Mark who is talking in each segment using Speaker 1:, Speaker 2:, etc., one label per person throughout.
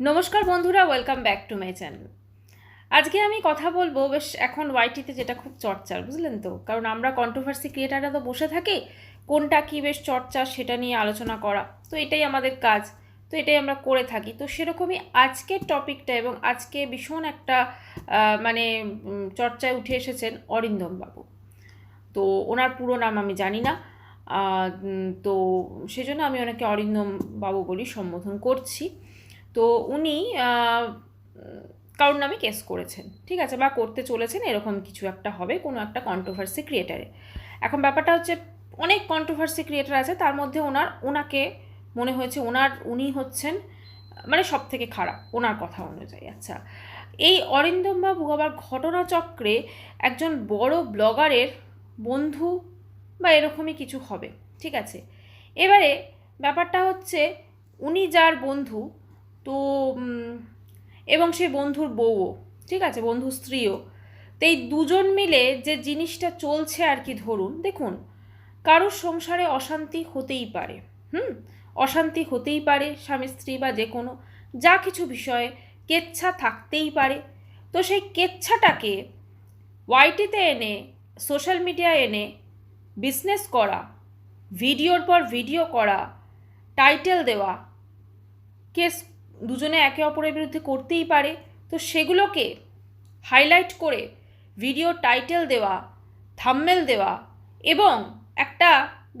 Speaker 1: নমস্কার বন্ধুরা welcome back to my channel আজকে আমি কথা বলব, বেশ এখন ওয়াইটিতে যেটা খুব চর্চার, বুঝলেন তো? কারণ আমরা কন্ট্রোভার্সি ক্রিয়েটাররা তো বসে থাকি, কোনটা কি বেশ চর্চা সেটা নিয়ে আলোচনা করা। তো এটাই আমাদের কাজ, তো এটাই আমরা করে থাকি। তো সেরকমই আজকের টপিকটা এবং আজকে ভীষণ একটা মানে চর্চায় উঠে এসেছেন অরিন্দম বাবু। তো ওনার পুরো নাম আমি জানি না তো সেজন্য আমি ওনাকে অরিন্দম বাবু বলি সম্বোধন করছি। তো উনি কারোর নামে কেস করেছেন, ঠিক আছে? বা করতে চলেছেন, এরকম কিছু একটা হবে, কোনো একটা কন্ট্রোভার্সি ক্রিয়েটারে এখন ব্যাপারটা হচ্ছে, অনেক কন্ট্রোভার্সি ক্রিয়েটার আছে, তার মধ্যে ওনার, ওনাকে মনে হয়েছে ওনার, উনি হচ্ছেন মানে সব থেকে খারাপ, ওনার কথা অনুযায়ী। আচ্ছা এই অরিন্দম বাবু আবার ঘটনাচক্রে একজন বড় ব্লগারের বন্ধু বা এরকমই কিছু হবে, ঠিক আছে? এবারে ব্যাপারটা হচ্ছে, উনি যার বন্ধু তো এবং সেই বন্ধুর বউও, ঠিক আছে বন্ধু স্ত্রীও। তো এই দুজন মিলে যে জিনিসটা চলছে আর কি ধরুন, দেখুন, কারোর সংসারে অশান্তি হতেই পারে, হুম? অশান্তি হতেই পারে, স্বামী, স্ত্রী বা যে কোনো, যা কিছু বিষয়ে কেচ্ছা থাকতেই পারে। তো সেই কেচ্ছাটাকে ওয়াইটিতে এনে, সোশ্যাল মিডিয়ায় এনে, বিজনেস করা, ভিডিওর পর ভিডিও করা, টাইটেল দেওয়া, কেস দুজনে একে অপরের বিরুদ্ধে করতেই পারে। তো সেগুলোকে হাইলাইট করে ভিডিও টাইটেল দেওয়া থাম্মেল দেওয়া এবং একটা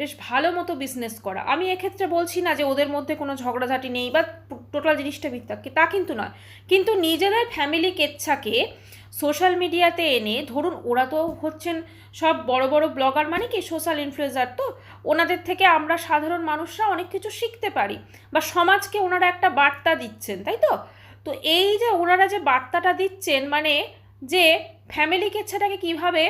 Speaker 1: বেশ ভালো মতো বিজনেস করা। আমি এক্ষেত্রে বলছি না যে ওদের মধ্যে কোনো ঝগড়াঝাটি নেই বা টোটাল জিনিসটা মিথ্যা, তা কিন্তু নয়। কিন্তু নিজেদের ফ্যামিলি কেচ্ছাকে সোশ্যাল মিডিয়াতে এনে, ধরুন ওরা তো হচ্ছেন সব বড় বড় ব্লগার মানে কি সোশ্যাল ইনফ্লুয়েন্সার তো ওনাদের থেকে আমরা সাধারণ মানুষরা অনেক কিছু শিখতে পারি বা সমাজকে ওনারা একটা বার্তা দিচ্ছেন, তাই তো? তো এই যে ওনারা যে বার্তাটা দিচ্ছেন মানে যে ফ্যামিলি কেচ্ছাটাকে কীভাবে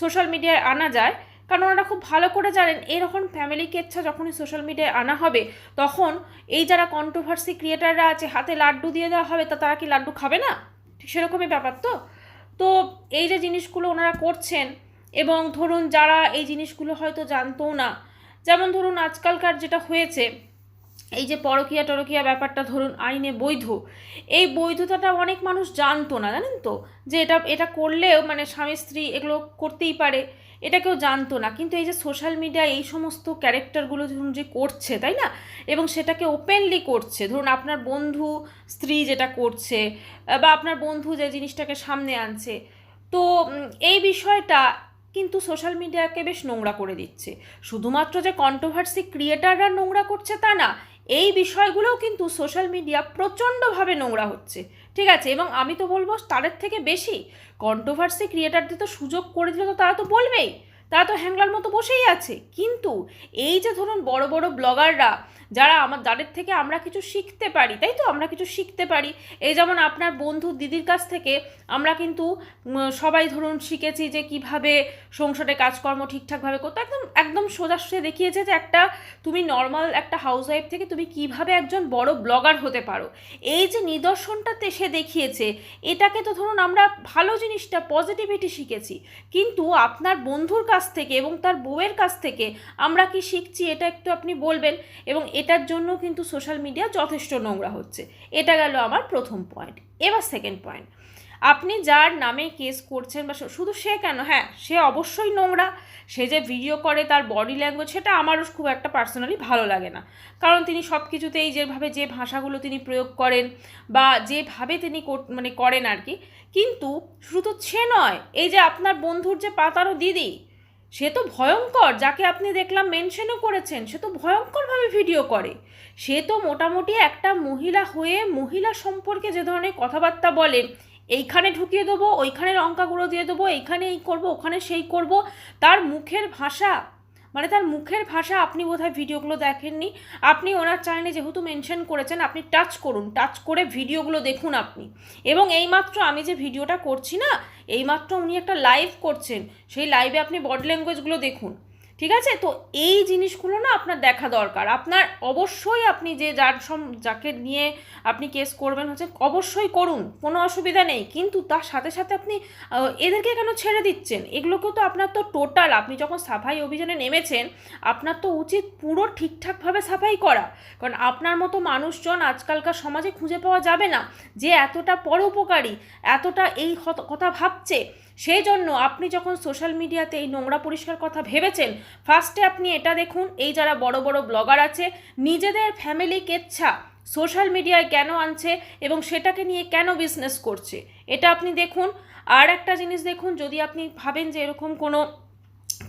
Speaker 1: সোশ্যাল মিডিয়ায় আনা যায়, কারণ ওনারা খুব ভালো করে জানেন এরকম ফ্যামিলি কেচ্ছা যখনই সোশ্যাল মিডিয়ায় আনা হবে, তখন এই যারা কন্ট্রোভার্সি ক্রিয়েটাররা আছে, হাতে লাড্ডু দিয়ে দেওয়া হবে, তা তারা কি লাড্ডু খাবে না? ঠিক সেরকমই ব্যাপার তো? তো এই যে জিনিসগুলো ওনারা করছেন, এবং ধরুন যারা এই জিনিসগুলো হয়তো জানতো না যেমন ধরুন আজকালকার যেটা হয়েছে, এই যে পরকিয়া টরকিয়া ব্যাপারটা ধরুন আইনে বৈধ, এই বৈধতাটা অনেক মানুষ জানতো না, জানেন তো? যে এটা এটা করলেও মানে স্বামী, স্ত্রী এগুলো করতেই পারে, এটা কেউ জানতো না। কিন্তু এই যে সোশ্যাল মিডিয়া এই সমস্ত ক্যারেক্টারগুলো ধরুন যে করছে, তাই না? এবং সেটাকে ওপেনলি করছে, ধরুন আপনার বন্ধু, স্ত্রী যেটা করছে, বা আপনার বন্ধু যে জিনিসটাকে সামনে আনছে, তো এই বিষয়টা কিন্তু সোশ্যাল মিডিয়াকে বেশ নোংরা করে দিচ্ছে। শুধুমাত্র যে কন্ট্রোভার্সি ক্রিয়েটাররা নোংরা করছে তা না, এই বিষয়গুলোও কিন্তু সোশ্যাল মিডিয়া প্রচণ্ডভাবে নোংরা হচ্ছে। ঠিক আছে? এবং আমি তো বলব তাদের থেকে বেশি। কন্ট্রোভার্সি ক্রিয়েটারদের তো সুযোগ করে দিলে তো তারা তো বলবেই। তারা তো হ্যাংলার মতো বসেই আছে। কিন্তু এই যে ধরুন বড় বড় ব্লগাররা, যারা আমার যাদের থেকে আমরা কিছু শিখতে পারি, তাই তো? আমরা কিছু শিখতে পারি। এই যেমন আপনার বন্ধু দিদির কাছ থেকে আমরা কিন্তু সবাই ধরুন শিখেছি যে কীভাবে সংসারে কাজকর্ম ঠিকঠাকভাবে করতে, একদম একদম সোজাসুজি দেখিয়েছে যে একটা তুমি নর্মাল একটা হাউস ওয়াইফ থেকে তুমি কীভাবে একজন বড় ব্লগার হতে পারো। এই যে নিদর্শনটাতে সে দেখিয়েছে, এটাকে তো ধরুন আমরা ভালো জিনিসটা পজিটিভিটি শিখেছি। কিন্তু আপনার বন্ধুর কাছ থেকে এবং তার বউয়ের কাছ থেকে আমরা কি শিখছি এটা একটু আপনি বলবেন? এবং এটার জন্য কিন্তু সোশ্যাল মিডিয়া যথেষ্ট নোংরা হচ্ছে। এটা গেল আমার প্রথম পয়েন্ট এবার সেকেন্ড পয়েন্ট আপনি যার নামে কেস করছেন বা শুধু সে কেন? হ্যাঁ সে অবশ্যই নোংরা। সে যে ভিডিও করে তার বডি ল্যাঙ্গুয়েজ সেটা আমারও খুব একটা পার্সোনালি ভালো লাগে না। কারণ তিনি সব কিছুতেই যেভাবে যে ভাষাগুলো তিনি প্রয়োগ করেন বা যেভাবে তিনি মানে করেন আর কি, কিন্তু শুধু সে নয়, এই যে আপনার বন্ধুর যে পাতারও দিদি সে তো ভয়ঙ্কর, যাকে আপনি দেখলাম মেনশনও করেছেন, সে তো ভয়ঙ্করভাবে ভিডিও করে। সে তো মোটামুটি একটা মহিলা হয়ে মহিলা সম্পর্কে যে ধরনের কথাবার্তা বলে, এইখানে ঢুকিয়ে দেবো, ওইখানে লঙ্কা গুঁড়ো দিয়ে দেবো এইখানে এই করব, ওখানে সেই করব, তার মুখের ভাষা মানে তার মুখের ভাষা আপনি বোধহয় ভিডিওগুলো দেখেননি। আপনি ওনার চ্যানেলে যেহেতু মেনশন করেছেন, আপনি টাচ করুন টাচ করে ভিডিওগুলো দেখুন আপনি। এবং এইমাত্র আমি যে ভিডিওটা করছি না, এইমাত্র উনি একটা লাইভ করছেন, সেই লাইভে আপনি বডি ল্যাঙ্গুয়েজগুলো দেখুন। ঠিক আছে? তো এই জিনিসগুলো না আপনার দেখা দরকার। আপনার অবশ্যই আপনি যে যার সম, যাকে নিয়ে আপনি কেস করবেন হচ্ছে অবশ্যই করুন, কোনো অসুবিধা নেই। কিন্তু তার সাথে সাথে আপনি এদেরকে কেন ছেড়ে দিচ্ছেন? এগুলোকেও তো আপনার তো টোটাল আপনি যখন সাফাই অভিযানে নেমেছেন, আপনার তো উচিত পুরো ঠিকঠাকভাবে সাফাই করা। কারণ আপনার মতো মানুষজন আজকালকার সমাজে খুঁজে পাওয়া যাবে না যে এতটা পরোপকারী, এতটা এই কথা ভাবছে। সেই জন্য আপনি যখন সোশ্যাল মিডিয়াতে এই নোংরা পরিষ্কার কথা ভেবেছেন ফার্স্টে আপনি এটা দেখুন, এই যারা বড় বড় ব্লগার আছে, নিজেদের ফ্যামিলি কেচ্ছা সোশ্যাল মিডিয়ায় কেন আনছে এবং সেটাকে নিয়ে কেন বিজনেস করছে। এটা আপনি দেখুন। আর একটা জিনিস দেখুন, যদি আপনি ভাবেন যে এরকম কোনো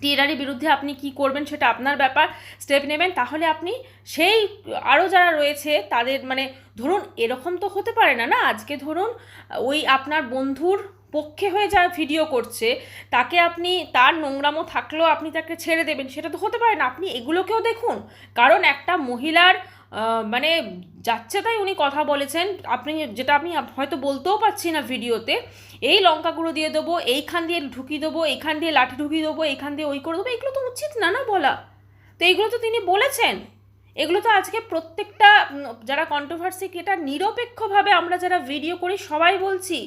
Speaker 1: টিএডারের বিরুদ্ধে আপনি কি করবেন সেটা আপনার ব্যাপার স্টেপ নেবেন। তাহলে আপনি সেই আরও যারা রয়েছে তাদের মানে ধরুন এরকম তো হতে পারে না না? আজকে ধরুন ওই আপনার বন্ধুর পক্ষে হয়ে যা ভিডিও করছে, তাকে আপনি তার নোংরামো থাকলেও আপনি তাকে ছেড়ে দেবেন, সেটা তো হতে পারে না। আপনি এগুলোকেও দেখুন। কারণ একটা মহিলার মানে যাচ্ছে তাই উনি কথা বলেছেন। আপনি যেটা আমি হয়তো বলতেও পারছি না ভিডিওতে, এই লঙ্কা গুঁড়ো দিয়ে দেবো, এইখান দিয়ে ঢুকিয়ে দেবো, এইখান দিয়ে লাঠি ঢুকিয়ে দেবো, এইখান দিয়ে ওই করে দেবো, এগুলো তো উচিত না না বলা। তো এইগুলো তো তিনি বলেছেন। এগুলো তো আজকে প্রত্যেকটা যারা কন্ট্রোভার্সি ক্রিয়েটার নিরপেক্ষভাবে আমরা যারা ভিডিও করি, সবাই বলছি,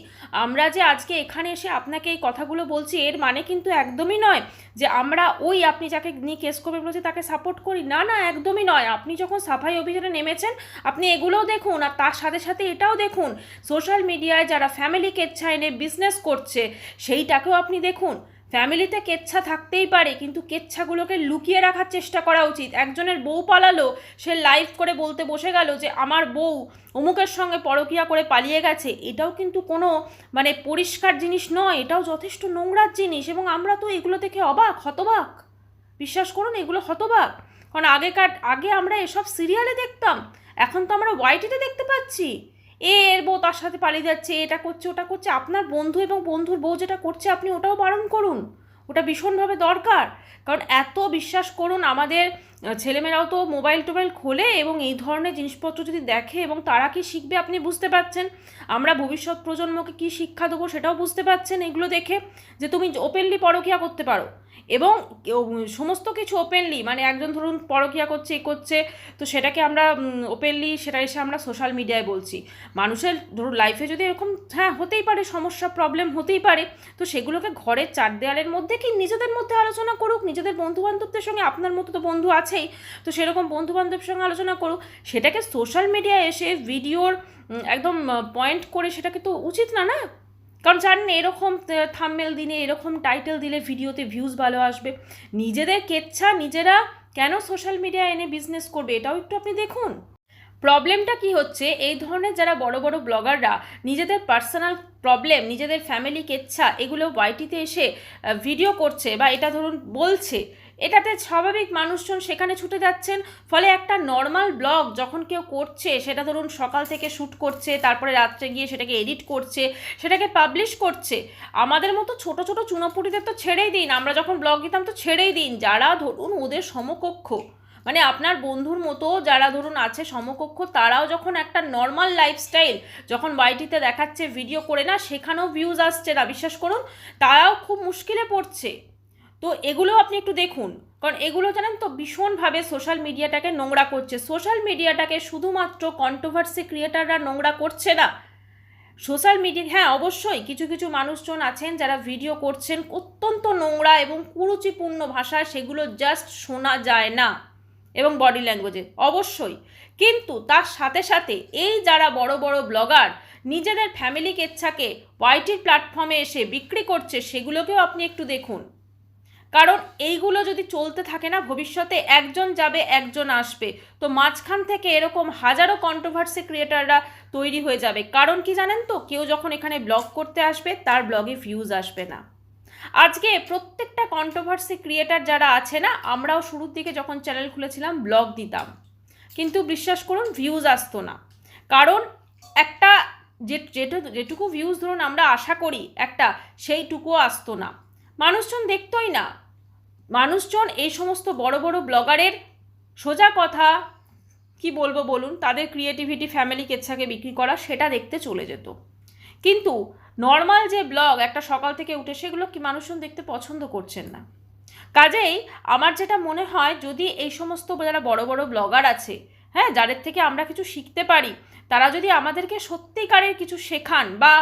Speaker 1: আমরা যে আজকে এখানে এসে আপনাকে এই কথাগুলো বলছি, এর মানে কিন্তু একদমই নয় যে আমরা ওই আপনি যাকে নিয়ে কেস করবেন বলছে তাকে সাপোর্ট করি। না না, একদমই নয়। আপনি যখন সাফাই অভিযানে নেমেছেন, আপনি এগুলোও দেখুন আর তার সাথে সাথে এটাও দেখুন সোশ্যাল মিডিয়ায় যারা ফ্যামিলি কেচ্ছা এনে বিজনেস করছে, সেইটাকেও আপনি দেখুন। ফ্যামিলিতে কেচ্ছা থাকতেই পারে, কিন্তু কেচ্ছাগুলোকে লুকিয়ে রাখার চেষ্টা করা উচিত। একজনের বউ পালালো, সে লাইভ করে বলতে বসে গেল যে, আমার বউ অমুকের সঙ্গে পরকিয়া করে পালিয়ে গেছে। এটাও কিন্তু কোনো মানে পরিষ্কার জিনিস নয়, এটাও যথেষ্ট নোংরার জিনিস এবং আমরা তো এগুলো থেকে অবাক, হতবাক। বিশ্বাস করুন, এগুলো হতবাক। কারণ আগেকার, আগে আমরা এসব সিরিয়ালে দেখতাম, এখন তো আমরা ওয়াইটিতে দেখতে পাচ্ছি। এর বউ তার সাথে পালিয়ে যাচ্ছে, এটা করছে, ওটা করছে, আপনার বন্ধু এবং বন্ধুর বউ যেটা করছে আপনি ওটাও বারণ করুন। ওটা ভীষণভাবে দরকার। কারণ এত বিশ্বাস করুন আমাদের ছেলেমেয়েরাও তো মোবাইল টোবাইল খোলে এবং এই ধরনের জিনিসপত্র যদি দেখে এবং তারা কি শিখবে আপনি বুঝতে পারছেন। আমরা ভবিষ্যৎ প্রজন্মকে কি শিক্ষা দেবো সেটাও বুঝতে পারছেন এগুলো দেখে যে তুমি ওপেনলি পরকিয়া করতে পারো। এবং সমস্ত কিছু ওপেনলি মানে একজন ধরুন পরকিয়া করছে, এ করছে, তো সেটাকে আমরা ওপেনলি সেটা এসে আমরা সোশ্যাল মিডিয়ায় বলছি। মানুষের ধরুন লাইফে যদি এরকম হ্যাঁ হতেই পারে, সমস্যা প্রবলেম হতেই পারে, তো সেগুলোকে ঘরের চার দেয়ালের মধ্যে কি নিজেদের মধ্যে আলোচনা করুক, নিজেদের বন্ধু বান্ধবদের সঙ্গে আপনার মতো তো বন্ধু আছেই। তো সেরকম বন্ধু বান্ধবের সঙ্গে আলোচনা করুক, সেটাকে সোশ্যাল মিডিয়ায় এসে ভিডিওর একদম পয়েন্ট করে সেটাকে তো উচিত না না? কারণ জানেন, এরকম থামমেল দিনে এরকম টাইটেল দিলে ভিডিওতে ভিউজ ভালো আসবে। নিজেদের কেচ্ছা নিজেরা কেন সোশ্যাল মিডিয়া এনে বিজনেস করবে, এটাও একটু আপনি দেখুন। প্রবলেমটা কি হচ্ছে? এই ধরনের যারা বড় বড় ব্লগাররা নিজেদের পার্সোনাল প্রবলেম নিজেদের ফ্যামিলি কেচ্ছা এগুলো ওয়াইটিতে এসে ভিডিও করছে বা এটা ধরুন বলছে, এটাতে স্বাভাবিক মানুষজন সেখানে ছুটে যাচ্ছেন। ফলে একটা নর্মাল ব্লগ যখন কেউ করছে, সেটা ধরুন সকাল থেকে শ্যুট করছে, তারপরে রাত্রে গিয়ে সেটাকে এডিট করছে, সেটাকে পাবলিশ করছে। আমাদের মতো ছোট ছোট চুনোপুটিদের তো ছেড়েই দিন, আমরা যখন ব্লগ দিতাম তো ছেড়েই দিন, যারা ধরুন ওদের সমকক্ষ। মানে আপনার বন্ধুর মতো যারা ধরুন আছে সমকক্ষ, তারাও যখন একটা নর্মাল লাইফস্টাইল যখন ওয়াইটিতে দেখাচ্ছে ভিডিও করে না, সেখানেও ভিউজ আসছে না, বিশ্বাস করুন, তারাও খুব মুশকিলে পড়ছে। তো এগুলো আপনি একটু দেখুন, কারণ এগুলো জানেন তো, ভীষণভাবে সোশ্যাল মিডিয়াটাকে নোংরা করছে। সোশ্যাল মিডিয়াটাকে শুধুমাত্র কন্ট্রোভার্সি ক্রিয়েটাররা নোংরা করছে না। সোশ্যাল মিডিয়া হ্যাঁ অবশ্যই, কিছু কিছু মানুষজন আছেন যারা ভিডিও করছেন, অত্যন্ত নোংরা এবং কুরুচিপূর্ণ ভাষায় সেগুলো জাস্ট শোনা যায় না। এবং বডি ল্যাঙ্গুয়েজে অবশ্যই। কিন্তু তার সাথে সাথে এই যারা বড় বড় ব্লগার নিজেদের ফ্যামিলি কেচ্ছাকে ওয়াইটির প্ল্যাটফর্মে এসে বিক্রি করছে, সেগুলোকেও আপনি একটু দেখুন। কারণ এইগুলো যদি চলতে থাকে না, ভবিষ্যতে একজন যাবে, একজন আসবে। তো মাঝখান থেকে এরকম হাজারো কন্ট্রোভার্সি ক্রিয়েটাররা তৈরি হয়ে যাবে। কারণ কি জানেন তো? কেউ যখন এখানে ব্লগ করতে আসবে, তার ব্লগে ভিউজ আসবে না। আজকে প্রত্যেকটা কন্ট্রোভার্সি ক্রিয়েটার যারা আছে না, আমরাও শুরুর দিকে যখন চ্যানেল খুলেছিলাম ব্লগ দিতাম। কিন্তু বিশ্বাস করুন ভিউজ আসতো না। কারণ একটা যে, যেটু- যেটুকু ভিউজ ধরুন আমরা আশা করি, একটা সেইটুকুও আসতো না। মানুষজন দেখতোই না। মানুষজন এই সমস্ত বড় বড় ব্লগারের সোজা কথা কি বলব বলুন, তাদের ক্রিয়েটিভিটি ফ্যামিলি কেচ্ছাকে বিক্রি করা, সেটা দেখতে চলে যেত। কিন্তু নর্মাল যে ব্লগ একটা সকাল থেকে উঠে সেগুলো কি মানুষজন দেখতে পছন্দ করছেন না? কাজেই আমার যেটা মনে হয়, যদি এই সমস্ত যারা বড় বড় ব্লগার আছে হ্যাঁ যাদের থেকে আমরা কিছু শিখতে পারি, তারা যদি আমাদেরকে সত্যিকারের কিছু শেখান বা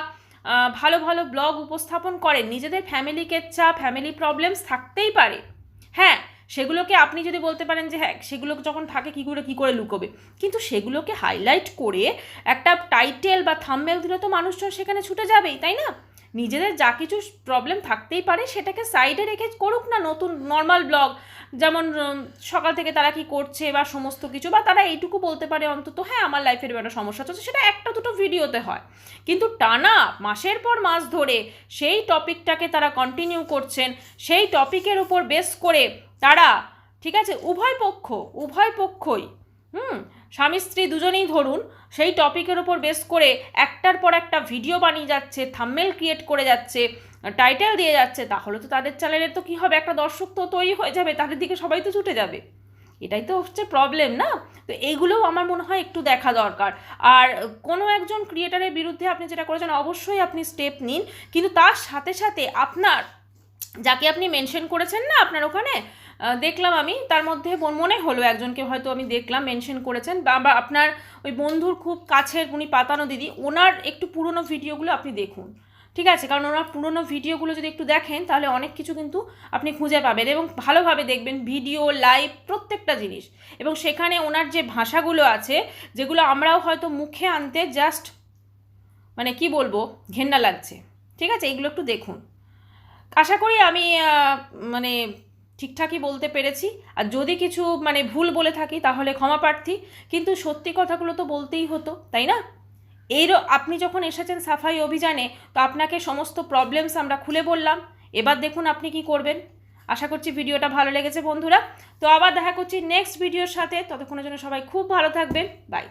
Speaker 1: ভালো ভালো ব্লগ উপস্থাপন করেন, নিজেদের ফ্যামিলিকে চাপ ফ্যামিলি প্রবলেমস থাকতেই পারে হ্যাঁ সেগুলোকে আপনি যদি বলতে পারেন যে হ্যাঁ সেগুলো যখন থাকে কী করে কী করে লুকোবে? কিন্তু সেগুলোকে হাইলাইট করে একটা টাইটেল বা থাম্বেল দিলে তো মানুষজন সেখানে ছুটে যাবেই, তাই না? নিজেদের যা কিছু প্রবলেম থাকতেই পারে, সেটাকে সাইডে রেখে করুক না নতুন নর্মাল ব্লগ যেমন সকাল থেকে তারা কি করছে বা সমস্ত কিছু, বা তারা এইটুকু বলতে পারে অন্তত হ্যাঁ আমার লাইফের একটা সমস্যা চলছে সেটা একটা দুটো ভিডিওতে হয়। কিন্তু টানা মাসের পর মাস ধরে সেই টপিকটাকে তারা কন্টিনিউ করছেন, সেই টপিকের উপর বেস করে তারা ঠিক আছে? উভয় পক্ষ, উভয় পক্ষই, হুম? স্বামী স্ত্রী দুজনেই ধরুন, সেই টপিকের ওপর বেস করে একটার পর একটা ভিডিও বানিয়ে যাচ্ছে থাম্মেল ক্রিয়েট করে যাচ্ছে টাইটেল দিয়ে যাচ্ছে, তাহলে তো তাদের চ্যানেলের তো কী হবে? একটা দর্শক তো তৈরি হয়ে যাবে, তাদের দিকে সবাই তো ছুটে যাবে। এটাই তো হচ্ছে প্রবলেম না? তো এইগুলোও আমার মনে হয় একটু দেখা দরকার। আর কোনো একজন ক্রিয়েটারের বিরুদ্ধে আপনি যেটা করেছেন, অবশ্যই আপনি স্টেপ নিন। কিন্তু তার সাথে সাথে আপনার, যাকে আপনি মেনশন করেছেন না আপনার ওখানে দেখলাম আমি। তার মধ্যে মনে হলো একজনকে হয়তো আমি দেখলাম মেনশন করেছেন। বা আপনার ওই বন্ধুর খুব কাছের উনি পাতানো দিদি, ওনার একটু পুরনো ভিডিওগুলো আপনি দেখুন। ঠিক আছে? কারণ ওনার পুরনো ভিডিওগুলো যদি একটু দেখেন, তাহলে অনেক কিছু কিন্তু আপনি খুঁজে পাবেন এবং ভালোভাবে দেখবেন ভিডিও লাইভ প্রত্যেকটা জিনিস। এবং সেখানে ওনার যে ভাষাগুলো আছে, যেগুলো আমরাও হয়তো মুখে আনতে জাস্ট মানে কি বলব, ঘেন্না লাগছে। ঠিক আছে? এইগুলো একটু দেখুন। আশা করি আমি মানে ঠিকঠাকই বলতে পেরেছি। আর যদি কিছু মানে ভুল বলে থাকি, তাহলে ক্ষমা প্রার্থী। কিন্তু সত্যি কথাগুলো তো বলতেই হতো, তাই না? এই আপনি যখন এসেছেন সাফাই অভিযানে, তো আপনাকে সমস্ত প্রবলেমস আমরা খুলে বললাম। এবার দেখুন আপনি কি করবেন। আশা করছি ভিডিওটা ভালো লেগেছে বন্ধুরা। তো আবার দেখা করছি নেক্সট ভিডিওর সাথে। ততক্ষণের জন্য সবাই খুব ভালো থাকবেন। বাই